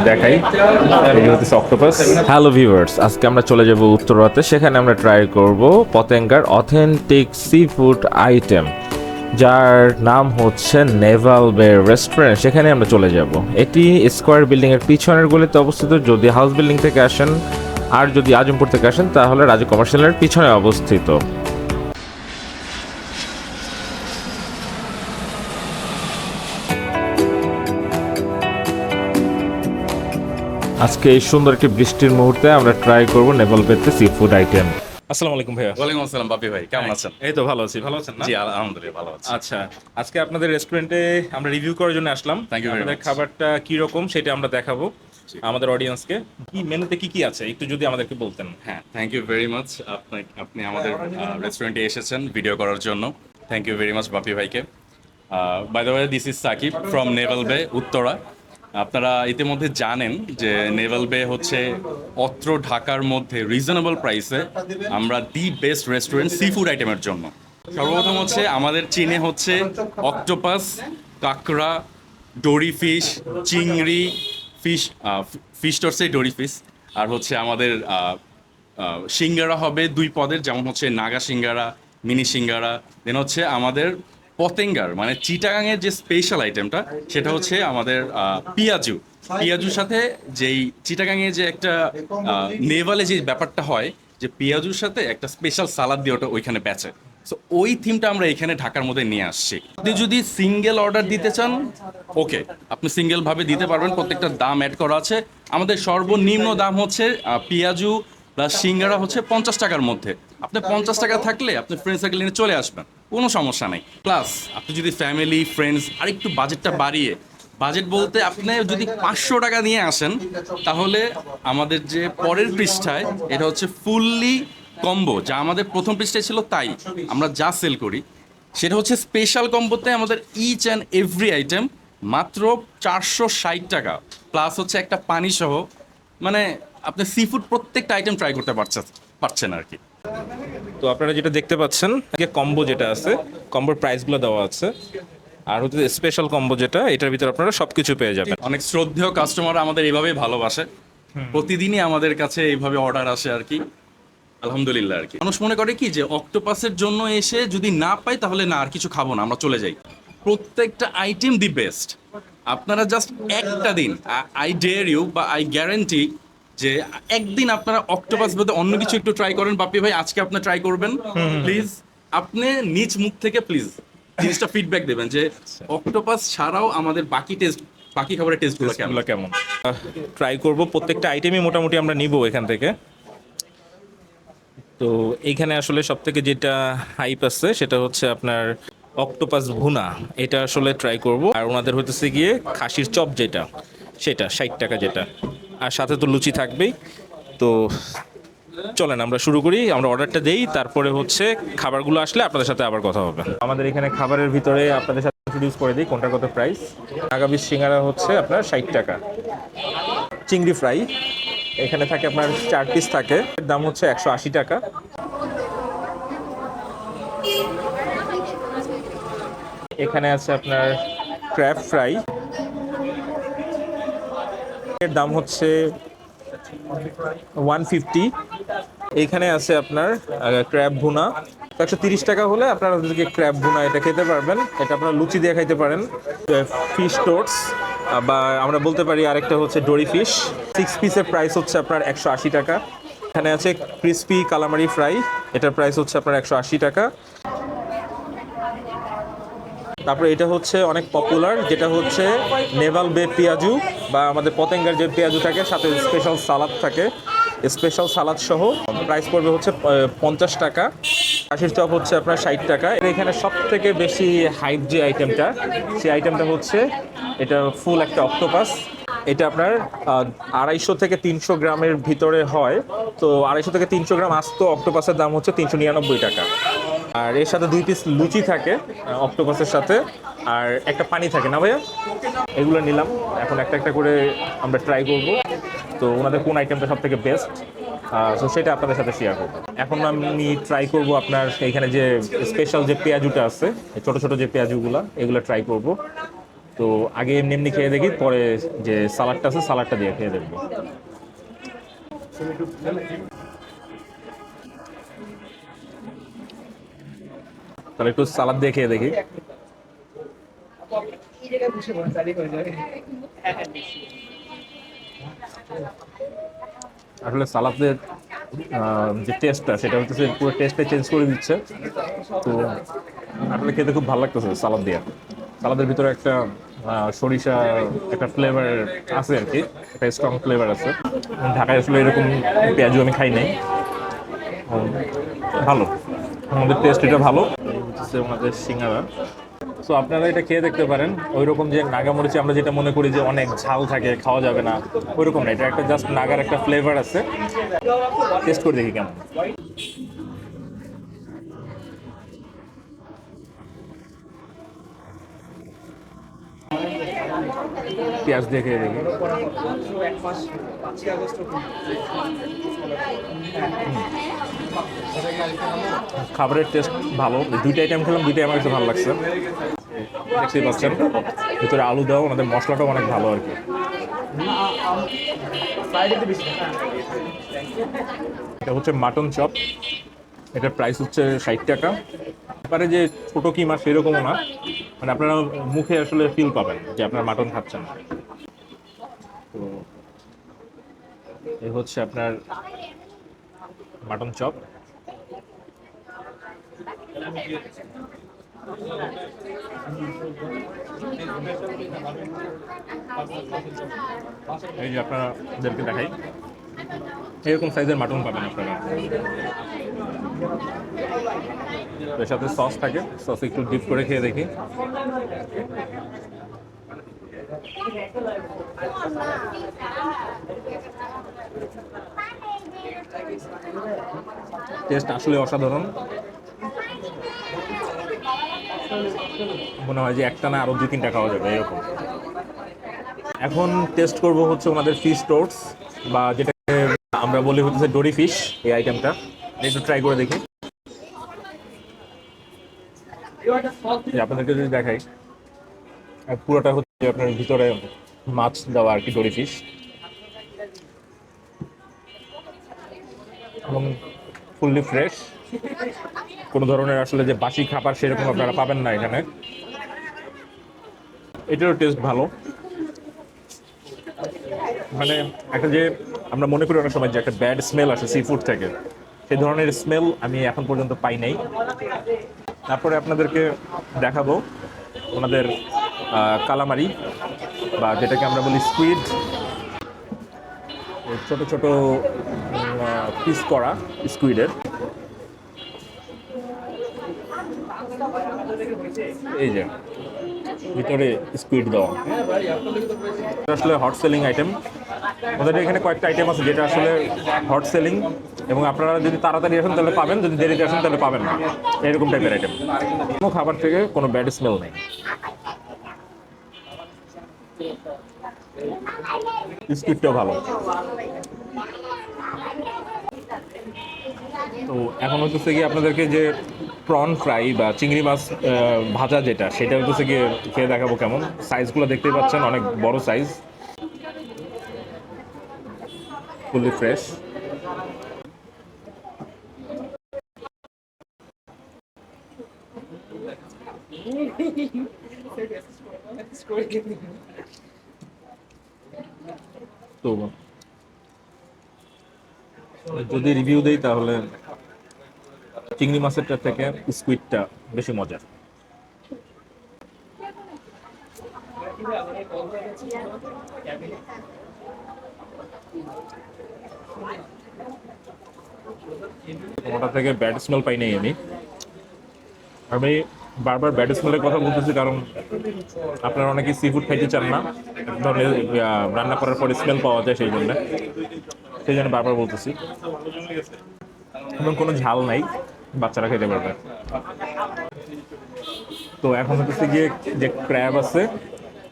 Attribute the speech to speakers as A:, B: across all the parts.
A: একটু দেখাই। হচ্ছে অক্টোপাস হ্যালো ভিউয়ার্স আজকে আমরা চলে যাব উত্তরাতে সেখানে আমরা ট্রাই করব পতেঙ্গার অথেন্টিক সি ফুড আইটেম যার নাম হচ্ছে নেভাল বে রেস্টুরেন্ট সেখানে আমরা চলে যাব। এটি স্কোয়ার বিল্ডিং এর পিছনের গলিতে অবস্থিত। যদি হাউস বিল্ডিং থেকে আসেন, আর যদি আজমপুর থেকে আসেন, তাহলে রাজু কমার্শিয়ালের পিছনে অবস্থিত। আজকে এই সুন্দর একটি বৃষ্টির মুহূর্তে আমরা ট্রাই করব নেভাল বেতে সি ফুড আইটেম আসসালামু আলাইকুম ভাইয়া।
B: ওয়ালাইকুম আসসালাম বাপি ভাই কেমন আছেন?
A: এই তো ভালো আছি। ভালো আছেন না?
B: জি আলহামদুলিল্লাহ ভালো আছি।
A: আচ্ছা আজকে আপনাদের রেস্টুরেন্টে আমরা রিভিউ করার জন্য আসলাম।
B: You very
A: আপনাদের খাবারটা কি রকম সেটা আমরা দেখাবো আমাদের অডিয়েন্সকে কি। মেনুতে কি কি আছে? একটু যদি আমাদেরকে বলতেন।
B: হ্যাঁ থ্যাংক ইউ ভেরি মাচ আপনি আপনি আমাদের রেস্টুরেন্টে এসেছেন ভিডিও করার জন্য। Thank you very much Bapi ভাইকে। By the way this is Sakib from naval bay Uttara. আপনারা ইতিমধ্যে জানেন যে নেভাল বে হচ্ছে অত্র ঢাকার মধ্যে রিজনেবল প্রাইসে আমরা the best restaurant seafood আইটেমের জন্য। সর্বপ্রথম হচ্ছে আমাদের চীনে হচ্ছে অক্টোপাস কাঁকড়া ডোরি ফিশ চিংড়ি ফিশ ফিশ টর্সে ডোরি ফিশ আর হচ্ছে আমাদের সিঙ্গারা হবে দুই পদের, যেমন হচ্ছে নাগা সিঙ্গারা, মিনি সিঙ্গারা দেন হচ্ছে আমাদের পতেঙ্গার মানে চিটাগাংয়ের যে স্পেশাল আইটেমটা সেটা হচ্ছে আমাদের পিয়াজু। পিয়াজুর সাথে যেই চিটাগাংয়ে যে একটা নেভালে যে ব্যাপারটা হয়, যে পেঁয়াজুর সাথে একটা স্পেশাল সালাদ দিয়ে ওটা ওইখানে বেচে। সো ওই থিমটা আমরা এখানে ঢাকার মধ্যে নিয়ে আসছি। আপনি যদি সিঙ্গেল অর্ডার দিতে চান ওকে আপনি সিঙ্গেল ভাবে দিতে পারবেন, প্রত্যেকটা দাম অ্যাড করা আছে। আমাদের সর্বনিম্ন দাম হচ্ছে পেঁয়াজু প্লাস সিঙ্গারা হচ্ছে পঞ্চাশ টাকার মধ্যে। আপনি পঞ্চাশ টাকা থাকলে আপনি ফ্রেন্ড সার্কেল নিয়ে চলে আসবেন। কোনো সমস্যা নেই। প্লাস আপনি যদি ফ্যামিলি ফ্রেন্ডস আর একটু বাজেটটা বাড়িয়ে বাজেট বলতে আপনি যদি পাঁচশো টাকা নিয়ে আসেন তাহলে আমাদের যে পরের পৃষ্ঠায় এটা হচ্ছে ফুললি কম্বো যা আমাদের প্রথম পৃষ্ঠায় ছিল তাই আমরা যা সেল করি সেটা হচ্ছে স্পেশাল কম্বোতে আমাদের ইচ অ্যান্ড এভরি আইটেম মাত্র চারশো ষাট টাকা। প্লাস হচ্ছে একটা পানি সহ মানে আপনি সি ফুড প্রত্যেকটা আইটেম ট্রাই করতে পারছেন পারছেন আর কি
A: তো আপনারা যেটা দেখতে পাচ্ছেন কম্বো যেটা আছে কম্বোর প্রাইসগুলো দেওয়া আছে। আর হচ্ছে স্পেশাল কম্বো যেটা এটার ভিতরে আপনারা সবকিছু পেয়ে যাবেন।
B: অনেক শ্রদ্ধেয় কাস্টমার আমাদের এইভাবেই ভালোবাসে। প্রতিদিনই আমাদের কাছে এইভাবে অর্ডার আসে আর কি। আলহামদুলিল্লাহ আর কি। মানুষ মনে করে কি যে অক্টোপাসের জন্য এসে যদি না পাই তাহলে না আর কিছু খাব না আমরা চলে যাই। প্রত্যেকটা আইটেম দি বেস্ট আপনারা জাস্ট একটা দিন আই ডেয়ার ইউ বা আই গ্যারান্টি যে একদিন আপনারা অক্টোপাস বাদে অন্য কিছু একটু ট্রাই করেন। বাপি ভাই, আজকে আপনি ট্রাই করবেন। প্লিজ আপনি নিজ মুখ থেকে প্লিজ জিনিসটা ফিডব্যাক দেবেন যে অক্টোপাস ছাড়াও আমাদের বাকি টেস্ট বাকি খাবারের টেস্টগুলো কেমন?
A: কেমন? ট্রাই করব। প্রত্যেকটা আইটেমই মোটামুটি আমরা নিব এখান থেকে। তো এইখানে আসলে সব থেকে যেটা হাইপ আছে, সেটা হচ্ছে আপনার অক্টোপাস ভুনা। এটা আসলে ট্রাই করব। আর ওনাদের হতেছে গিয়ে খাসির চপ যেটা, সেটা, ষাট টাকা যেটা। আর সাথে তো লুচি থাকবেই। তো চলেন, আমরা শুরু করি, আমরা অর্ডারটা দেই, তারপরে হচ্ছে খাবারগুলো আসলে আপনাদের সাথে আবার কথা হবে। আমাদের এখানে খাবারের ভিতরে আপনাদের সাথে ইন্ট্রোডিউস করে দিই কোনটা কত প্রাইস আগামী সিঙ্গারা হচ্ছে আপনার ষাট টাকা। চিংড়ি ফ্রাই, এখানে থাকে আপনার চার পিস থাকে, এর দাম হচ্ছে একশো আশি টাকা। এখানে আছে আপনার ক্র্যাব ফ্রাই এর দাম হচ্ছে ওয়ান ফিফটি এইখানে আছে আপনার ক্র্যাব ভুনা। একশো তিরিশ টাকা হলে আপনারা ওদেরকে ক্র্যাব ভুনা এটা খেতে পারবেন। এটা আপনারা লুচি দিয়ে খাইতে পারেন। ফিশ টোটস বা আমরা বলতে পারি আরেকটা হচ্ছে ডোরি ফিশ সিক্স পিসের প্রাইস হচ্ছে আপনার একশো আশি টাকা। এখানে আছে ক্রিসপি কালামারি ফ্রাই এটার প্রাইস হচ্ছে আপনার একশো আশি টাকা। তারপরে এটা হচ্ছে অনেক পপুলার যেটা হচ্ছে নেভাল বে পেঁয়াজু। বা আমাদের পতেঙ্গার যে পেঁয়াজু থাকে, সাথে স্পেশাল সালাদ থাকে। স্পেশাল সালাদ সহ প্রাইস পড়বে হচ্ছে পঞ্চাশ টাকা। কাশির চপ হচ্ছে আপনার ষাট টাকা। এখানে সব থেকে বেশি হাইপ যে আইটেমটা সেই আইটেমটা হচ্ছে, এটা ফুল একটা অক্টোপাস এটা আপনার আড়াইশো থেকে তিনশো গ্রামের ভিতরে হয়। তো আড়াইশো থেকে তিনশো গ্রাম আস্ত অক্টোপাসের দাম হচ্ছে তিনশো নিরানব্বই টাকা। আর এর সাথে দুই পিস লুচি থাকে অক্টোপাসের সাথে, আর একটা পানি থাকে, না ভাইয়া? এগুলো নিলাম। এখন একটা একটা করে আমরা ট্রাই করব। তো ওনাদের কোন আইটেমটা সব থেকে বেস্ট তো সেটা আপনাদের সাথে শেয়ার করব। এখন আমি ট্রাই করব আপনার এইখানে যে স্পেশাল যে পেঁয়াজুটা আছে ছোটো ছোটো যে পেঁয়াজুগুলো, এগুলো ট্রাই করব। তো আগে এমনি এমনি খেয়ে দেখি, পরে যে সালাডটা আছে, সালাডটা দিয়ে খেয়ে দেখব। তাহলে একটু সালাদ দেখি।
C: যাবে
A: আসলে সালাদের যে টেস্টটা সেটা হচ্ছে পুরো টেস্টটা চেঞ্জ করে দিচ্ছে। তো আসলে খেতে খুব ভালো লাগতেছে সালাদ দিয়ে। সালাদের ভিতরে একটা সরিষা, একটা ফ্লেভার আছে আর কি, একটা স্ট্রং ফ্লেভার আছে। ঢাকায় আসলে এরকম পেঁয়াজু আমি খাই নাই। ভালো। আমাদের টেস্ট এটা ভালো। হচ্ছে আমাদের সিঙ্গারা। তো আপনারা এটা খেয়ে দেখতে পারেন। ওই রকম যে নাগামরিচে, আমরা যেটা মনে করি যে অনেক ঝাল থাকে, খাওয়া যাবে না ওই রকম না। এটা একটা জাস্ট নাগার একটা ফ্লেভার আছে। টেস্ট করে দেখি কেমন। পেঁয়াজ দিয়ে খেয়ে দেখি। খাবারের টেস্ট ভালো। দুইটা আইটেম খেলাম, দুইটাই আমার কাছে ভালো লাগছে। দেখতেই পাচ্ছেন, ভিতরে আলু দাও ওনাদের মশলাটাও অনেক ভালো আর কি। এটা হচ্ছে মাটন চপ এটার প্রাইস হচ্ছে ষাট টাকা। এবারে যে ছোট কিমা সেরকমও না মানে আপনারা মুখে আসলে ফিল পাবেন যে আপনার মাটন খাচ্ছেন তো এই হচ্ছে আপনার মাটন চপ এই যে আপনাদেরকে দেখাই। এরকম সাইজের মাটন পাবেন আপনারা। এর সাথে সস থাকে, সস একটু ডিপ করে খেয়ে দেখি। টেস্ট আসলে অসাধারণ। মনে হয় যে একটা না আরও দুই তিনটা খাওয়া যাবে, এরকম। এখন টেস্ট করব হচ্ছে ওনাদের ফিশ টোস্ট বা যেটাকে আমরা বলি হচ্ছে ডোরি ফিশ এই আইটেমটা একটু ট্রাই করে দেখি। আপনাদেরকে যদি দেখাই পুরোটা হচ্ছে আপনার ভিতরে মাছ দেওয়া আর কি ডোরি ফিশ। এবং ফুললি ফ্রেশ কোনো ধরনের আসলে যে বাসি খাবার সেরকম আপনারা পাবেন না এখানে। এটারও টেস্ট ভালো। মানে একটা যে আমরা মনে করি অনেক সময় যে একটা ব্যাড স্মেল আসে সি ফুড থেকে। সেই ধরনের স্মেল আমি এখন পর্যন্ত পাই নাই। তারপরে আপনাদেরকে দেখাবো ওনাদের কালামারি বা যেটাকে আমরা বলি স্কুইড ছোট ছোট পিস করা স্কুইডের এই যে, ভিতরে স্কুইড দেওয়া। আসলে হট সেলিং আইটেম ওদের এখানে কয়েকটা আইটেম আছে যেটা আসলে হট সেলিং এবং আপনারা যদি তাড়াতাড়ি আসেন তাহলে পাবেন, যদি দেরিতে আসেন তাহলে পাবেন না। এরকম টাইপের আইটেম কোনো খাবার থেকে কোনো ব্যাড স্মেল নেই। স্কুইডটাও ভালো। তো এখন হচ্ছে গিয়ে আপনাদেরকে যে প্রন ফ্রাই বা চিংড়ি মাছ ভাজা যেটা, সেটা হচ্ছে গিয়ে খেয়ে দেখাবো কেমন। সাইজগুলো দেখতেই পাচ্ছেন, অনেক বড় সাইজ ফুললি ফ্রেশ তো যদি রিভিউ দেই তাহলে চিংড়ি মাছেরটা থেকে স্কুইডটা বেশি মজার। ওটা থেকে ব্যাড স্মেল পাই নাই আমি। আমি বারবার ব্যাড স্মেলের কথা বলতেছি কারণ আপনারা অনেকে সি ফুড খাইতে চান না। এক ধরনের রান্না করার পরে স্মেল পাওয়া যায় সেই জন্য। সেই জন্য বারবার বলতেছি। এবং কোনো ঝাল নাই, বাচ্চারা খেতে পারবে। তো এখন হচ্ছে গিয়ে যে ক্র্যাব আছে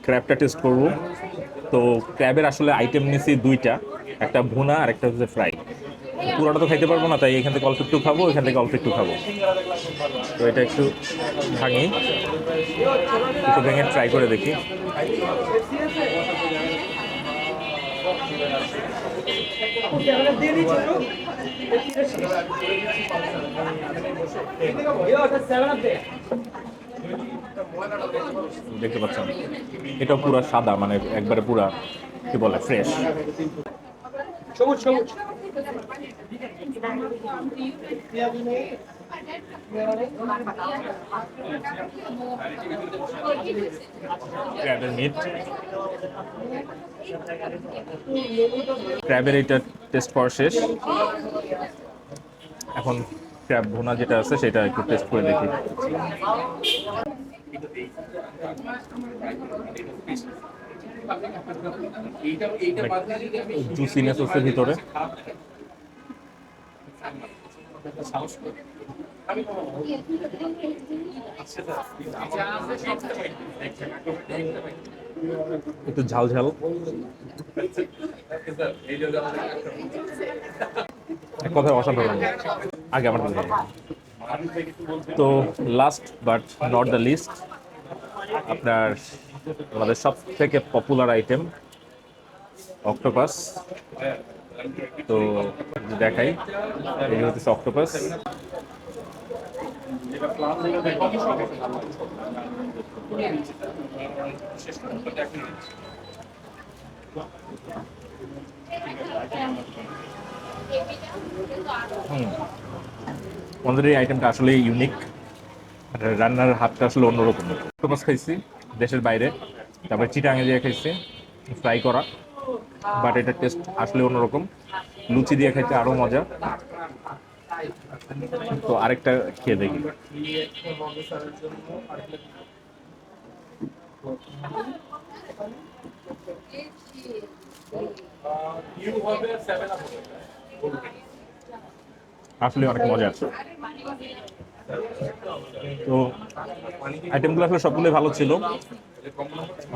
A: ক্র্যাবটা টেস্ট করব। তো ক্র্যাবের আসলে আইটেম নিয়েছি দুইটা, একটা ভুনা আর একটা হচ্ছে ফ্রাই পুরোটা তো খাইতে পারব না, তাই এখান থেকে অল্প একটু খাব, এখান থেকে অল্প একটু খাব। তো এটা একটু ভাঙি। একটু ভেঙে ট্রাই করে দেখি। দেখতে পাচ্ছেন? এটা পুরো সাদা মানে একবারে পুরা, কি বলে ফ্রেশ
C: সবুজ সবুজ।
A: ক্র্যাবের মিট ক্র্যাবের এটা টেস্ট করা শেষ। এখন ক্র্যাব ভোনা যেটা আছে সেটা একটু টেস্ট করে দেখি। জুসিনেস আছে ভিতরে। একটু ঝাল ঝাল। এক কথায় অসাধারণ আগে আমার। তো last but not the least আপনার আমাদের সব থেকে পপুলার আইটেম অক্টোপাস তো দেখাই, এই হচ্ছে অক্টোপাস আমাদের এই আইটেমটা আসলে ইউনিক রান্নার হাতটা আসলে অন্যরকম। অক্টোপাস খাইছি। দেশের বাইরে। তারপরে চিটাঙে দিয়ে খাইছি, ফ্রাই করা। বাট এটার টেস্ট আসলে অন্যরকম। লুচি দিয়ে খাইতে আরও মজা। তো আরেকটা খেয়ে দেখি। আসলে অনেক মজা আছে। তো আইটেমগুলো আসলে সবগুলোই ভালো ছিল।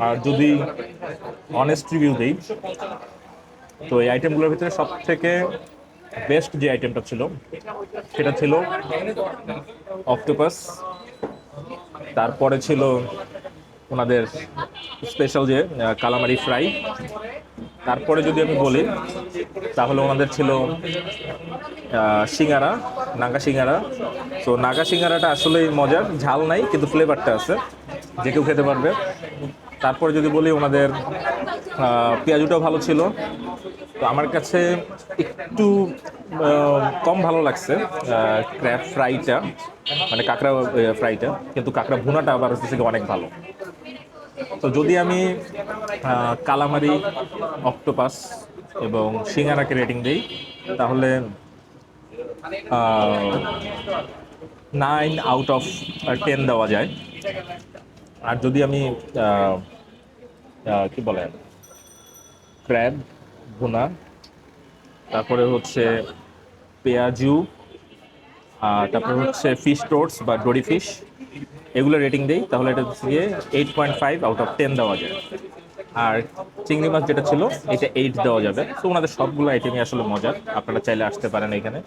A: আর যদি অনেস্ট রিভিউ দিই, তো এই আইটেমগুলোর ভিতরে সব থেকে বেস্ট যে আইটেমটা ছিল, সেটা ছিল অক্টোপাস তারপরে ছিল ওনাদের স্পেশাল যে কালামারি ফ্রাই তারপরে যদি আমি বলি, তাহলে ওনাদের ছিল সিঙ্গারা নাগা সিঙ্গারা। তো নাগা সিঙ্গারাটা আসলেই মজার, ঝাল নাই, কিন্তু ফ্লেভারটা আছে, যে কেউ খেতে পারবে। তারপরে যদি বলি ওনাদের পেঁয়াজুটাও ভালো ছিল। তো আমার কাছে একটু কম ভালো লাগছে ক্র্যাব ফ্রাইটা মানে কাঁকড়া ফ্রাইটা। কিন্তু কাঁকড়া ভুনাটা আবার হচ্ছে থেকে অনেক ভালো। তো যদি আমি কালামারি, অক্টোপাস এবং সিঙ্গারাকে রেটিং দিই, তাহলে নাইন আউট অফ টেন দেওয়া যায়। আর যদি আমি কি বলে? ক্র্যাব ভুনা, তারপরে হচ্ছে পেঁয়াজু তারপরে হচ্ছে ফিশ টোটস বা ডোরি ফিশ এগুলো রেটিং দেই, তাহলে এটা দিয়ে eight point five out of ten দেওয়া যায়। আর চিংড়ি মাছ যেটা ছিল, এটা এইট দেওয়া যাবে। তো ওনাদের সবগুলো আইটেমই আসলে মজার। আপনারা চাইলে আসতে পারেন এখানে।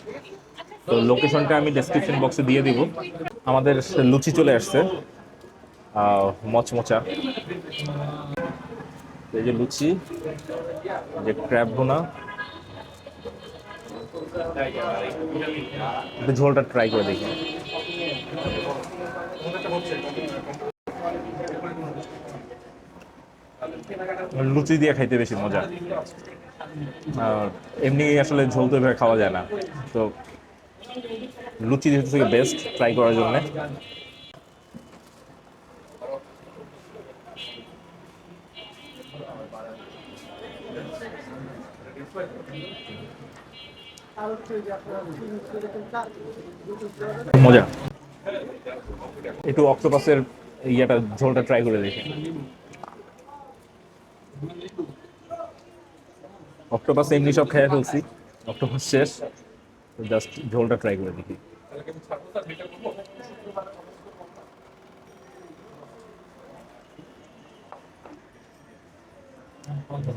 A: তো লোকেশনটা আমি ডেসক্রিপশন বক্সে দিয়ে দিব। আমাদের লুচি চলে আসছে। মচমচা। এই যে লুচি যে ক্র্যাব ভুনা। ঝোলটা ট্রাই করে দেখি। লুচি দিয়ে খাইতে বেশি মজা। এমনি আসলে ঝোল তো এভাবে খাওয়া যায় না। তো লুচি যেহেতু থেকে বেস্ট ট্রাই করার জন্যে। মজা। একটু অক্টোপাসের ইয়েটা ঝোলটা ট্রাই করে দেখি। অক্টোপাস এমনি সব খেয়ে ফেলছি। অক্টোপাস শেষ। জাস্ট ঝোলটা ট্রাই করে দেখি।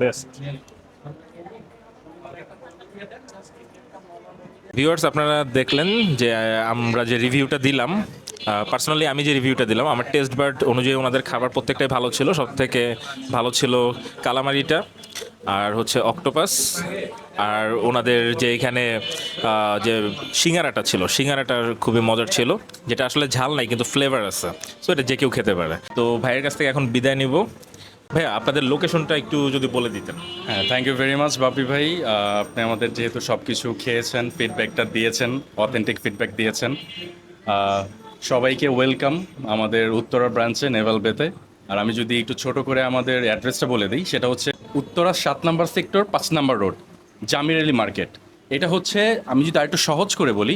A: বেস্ট ভিউয়ার্স আপনারা দেখলেন যে আমরা যে রিভিউটা দিলাম পার্সোনালি আমি যে রিভিউটা দিলাম, আমার টেস্ট বার্ড অনুযায়ী ওনাদের খাবার প্রত্যেকটাই ভালো ছিল সব থেকে ভালো ছিল কালামারিটা। আর হচ্ছে অক্টোপাস। আর ওনাদের যে এখানে যে সিঙ্গারাটা ছিল, সিঙ্গারাটার খুবই মজার ছিল। যেটা আসলে ঝাল নাই, কিন্তু ফ্লেভার আছে। সো এটা যে কেউ খেতে পারে। তো ভাইয়ের কাছ থেকে এখন বিদায় নিব। ভাইয়া, আপনাদের লোকেশনটা একটু যদি বলে দিতেন।
B: হ্যাঁ thank you very much Bapi ভাই। আপনি আমাদের যেহেতু সব কিছু খেয়েছেন ফিডব্যাকটা দিয়েছেন অথেন্টিক ফিডব্যাক দিয়েছেন। সবাইকে ওয়েলকাম আমাদের উত্তরা ব্রাঞ্চে নেভাল বেতে আর আমি যদি একটু ছোট করে আমাদের অ্যাড্রেসটা বলে দিই, সেটা হচ্ছে উত্তরা সাত নম্বর সেক্টর, পাঁচ number road, Jamir Ali market. এটা হচ্ছে, আমি যদি আরেকটু সহজ করে বলি,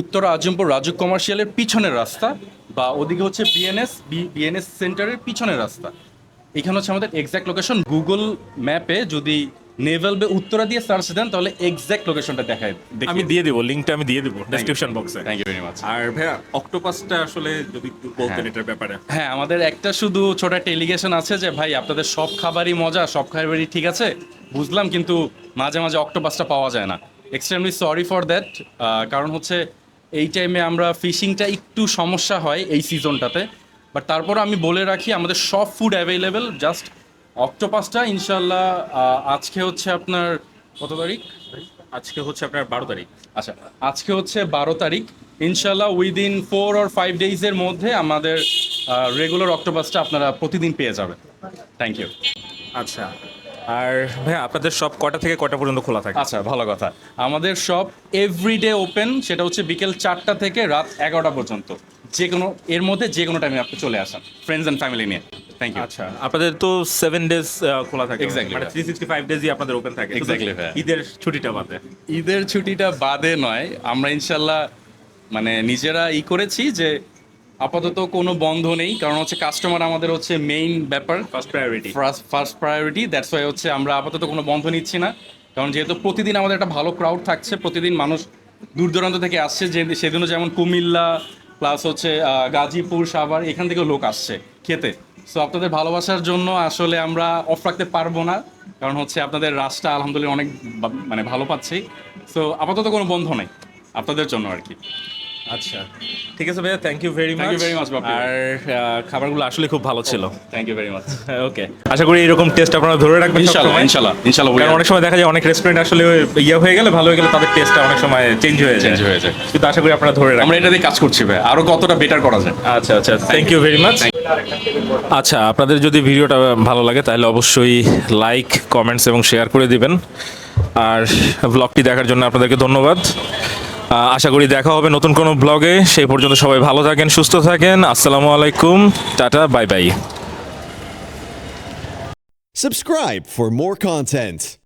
B: উত্তর আজমপুর রাজু কমার্শিয়ালের পিছনের রাস্তা বা ওদিকে হচ্ছে বিএনএস বিএনএস সেন্টারের পিছনের রাস্তা। এখানে হচ্ছে আমাদের এক্স্যাক্ট লোকেশন গুগল ম্যাপে যদি নেভেল বে উত্তরা দিয়ে সার্চ দেন তাহলে এক্স্যাক্ট লোকেশনটা দেখায়
A: আমি দিয়ে দিব লিঙ্কটা আমি দিয়ে দিব ডেসক্রিপশন বক্সে
B: থ্যাংক ইউ ভেরি মাচ
A: আর ভাইয়া অক্টোপাসটা আসলে যদি একটু বলতেন এটার ব্যাপারে।
B: হ্যাঁ আমাদের একটা শুধু ছোট একটা এলিগেশন আছে যে ভাই আপনাদের সব খাবারই মজা সব খাবারই ঠিক আছে? বুঝলাম কিন্তু মাঝে মাঝে অক্টোপাসটা পাওয়া যায় না। এক্সট্রিমলি সরি ফর দ্যাট কারণ হচ্ছে এই টাইমে আমরা ফিশিংটা একটু সমস্যা হয় এই সিজনটাতে বাট তারপর আমি বলে রাখি আমাদের সব ফুড অ্যাভেলেবেল জাস্ট অক্টোপাসটা ইনশাল্লাহ আজকে হচ্ছে আপনার কত তারিখ?
A: আজকে হচ্ছে আপনার বারো তারিখ।
B: আচ্ছা আজকে হচ্ছে বারো তারিখ। ইনশাল্লাহ উইদিন ফোর অর ফাইভ ডেইজের মধ্যে আমাদের রেগুলার অক্টোপাসটা আপনারা প্রতিদিন পেয়ে যাবেন। থ্যাংক ইউ
A: আচ্ছা। আর ভাইয়া আপনাদের সব কটা থেকে কটা পর্যন্ত খোলা থাকে?
B: আচ্ছা ভালো কথা। আমাদের সব এভরিডে ওপেন সেটা হচ্ছে বিকেল চারটা থেকে রাত এগারোটা পর্যন্ত। যে কোনো এর মধ্যে যে কোনো টাইমে আপনি চলে আসেন ফ্রেন্ডস অ্যান্ড ফ্যামিলি নিয়ে। থ্যাংক ইউ
A: আচ্ছা আপনাদের তো সেভেন ডেজ খোলা থাকে।
B: Exactly,
A: মানে থ্রি সিক্সটি ফাইভ ডেজই আপনাদের ওপেন থাকে।
B: ভাইয়া।
A: ঈদের ছুটিটা বাদে।
B: ঈদের ছুটিটা বাদে নয় আমরা ইনশাল্লাহ মানে নিজেরা ই করেছি যে আপাতত কোনো বন্ধ নেই কারণ হচ্ছে কাস্টমার আমাদের হচ্ছে মেইন ব্যাপার।
A: First priority
B: first first priority that's why হচ্ছে আমরা আপাতত কোনো বন্ধ নিচ্ছি না। কারণ যেহেতু প্রতিদিন আমাদের একটা ভালো ক্রাউড থাকছে প্রতিদিন মানুষ দূর দূরান্ত থেকে আসছে যে সেদিনও যেমন কুমিল্লা প্লাস হচ্ছে গাজীপুর সাভার এখান থেকেও লোক আসছে খেতে। সো আপনাদের ভালোবাসার জন্য আসলে আমরা অফ রাখতে পারব না কারণ হচ্ছে আপনাদের রাসটা আলহামদুলিল্লাহ অনেক মানে ভালো পাচ্ছি। সো আপাতত কোনো বন্ধ নেই আপনাদের জন্য আর কি।
A: আচ্ছা। ঠিক আছে ভাইয়া thank you very much
B: much, Bappi.
A: আর খাবারগুলো আসলে খুব ভালো ছিল।
B: Thank you very much
A: okay আশা করি এরকম টেস্ট আপনারা ধরে রাখবেন
B: ইনশাল্লাহ
A: সবসময়।
B: ইনশাল্লাহ ইনশাল্লাহ
A: কারণ অনেক সময় দেখা যায় অনেক রেস্টুরেন্ট আসলে ইয়ে হয়ে গেলে ভালো হয়ে গেলে তাদের টেস্টটা অনেক সময় চেঞ্জ হয়ে যায়।
B: চেঞ্জ হয়ে যায়।
A: কিন্তু আশা করি আপনারা ধরে রাখবেন।
B: আমরা এটা দিয়ে কাজ করছি ভাই আরও কতটা বেটার করা যায়।
A: আচ্ছা আচ্ছা। থ্যাংক ইউ ভেরি মাচ আচ্ছা আপনাদের যদি ভিডিওটা ভালো লাগে তাহলে অবশ্যই লাইক কমেন্টস এবং শেয়ার করে দিবেন। আর ব্লগটি দেখার জন্য আপনাদেরকে ধন্যবাদ। আশা করি দেখা হবে নতুন কোনো ব্লগে। সেই পর্যন্ত সবাই ভালো থাকেন, সুস্থ থাকেন। আসসালামু আলাইকুম, tata, bye bye.
D: Subscribe for more content.